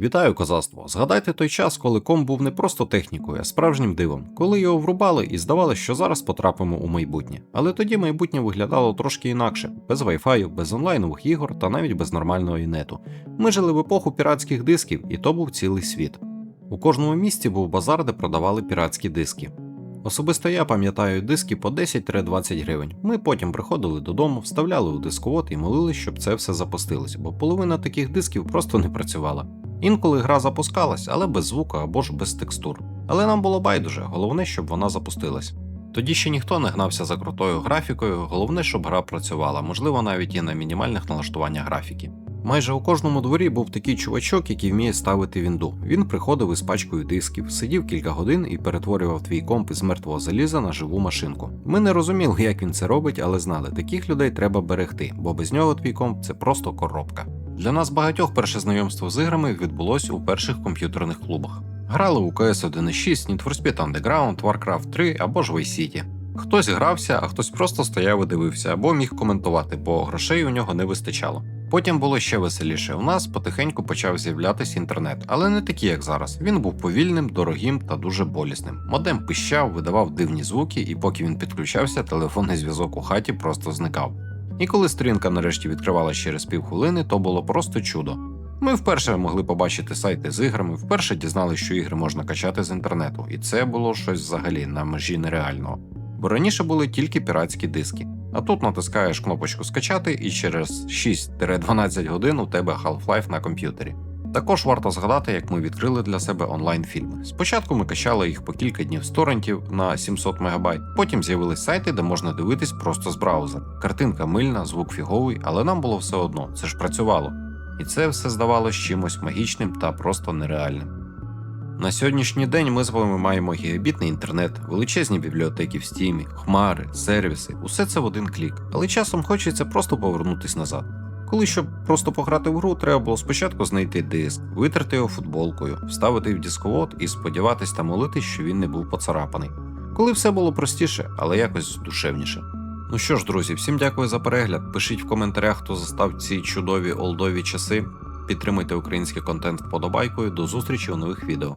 Вітаю козацтво! Згадайте той час, коли ком був не просто технікою, а справжнім дивом, коли його врубали і здавалося, що зараз потрапимо у майбутнє. Але тоді майбутнє виглядало трошки інакше, без вайфаю, без онлайнових ігор та навіть без нормального інету. Ми жили в епоху піратських дисків, і то був цілий світ. У кожному місті був базар, де продавали піратські диски. Особисто я пам'ятаю диски по 10-20 гривень. Ми потім приходили додому, вставляли у дисковод і молились, щоб це все запустилось, бо половина таких дисків просто не працювала. Інколи гра запускалась, але без звуку або ж без текстур. Але нам було байдуже, головне, щоб вона запустилась. Тоді ще ніхто не гнався за крутою графікою, головне, щоб гра працювала, можливо, навіть і на мінімальних налаштуваннях графіки. Майже у кожному дворі був такий чувачок, який вміє ставити вінду. Він приходив із пачкою дисків, сидів кілька годин і перетворював твій комп із мертвого заліза на живу машинку. Ми не розуміли, як він це робить, але знали, таких людей треба берегти, бо без нього твій комп це просто коробка. Для нас багатьох перше знайомство з іграми відбулось у перших комп'ютерних клубах. Грали у CS 1.6, Need for Speed Underground, Warcraft 3 або ж Vice City. Хтось грався, а хтось просто стояв і дивився або міг коментувати, бо грошей у нього не вистачало. Потім було ще веселіше. У нас потихеньку почав з'являтися інтернет, але не такий, як зараз. Він був повільним, дорогим та дуже болісним. Модем пищав, видавав дивні звуки, і поки він підключався, телефонний зв'язок у хаті просто зникав. І коли сторінка нарешті відкривалася через півхвилини, то було просто чудо. Ми вперше могли побачити сайти з іграми, вперше дізналися, що ігри можна качати з інтернету, і це було щось взагалі на межі нереального. Бо раніше були тільки піратські диски. А тут натискаєш кнопочку скачати, і через 6-12 годин у тебе Half-Life на комп'ютері. Також варто згадати, як ми відкрили для себе онлайн-фільми. Спочатку ми качали їх по кілька днів з торрентів на 700 МБ, потім з'явились сайти, де можна дивитись просто з браузера. Картинка мильна, звук фіговий, але нам було все одно, це ж працювало. І це все здавалось чимось магічним та просто нереальним. На сьогоднішній день ми з вами маємо гігабітний інтернет, величезні бібліотеки в стімі, хмари, сервіси, усе це в один клік. Але часом хочеться просто повернутись назад. Коли щоб просто пограти в гру, треба було спочатку знайти диск, витерти його футболкою, вставити в дисковод і сподіватись та молитись, що він не був поцарапаний. Коли все було простіше, але якось душевніше. Ну що ж, друзі, всім дякую за перегляд. Пишіть в коментарях, хто застав ці чудові олдові часи. Підтримуйте український контент вподобайкою. До зустрічі у нових відео.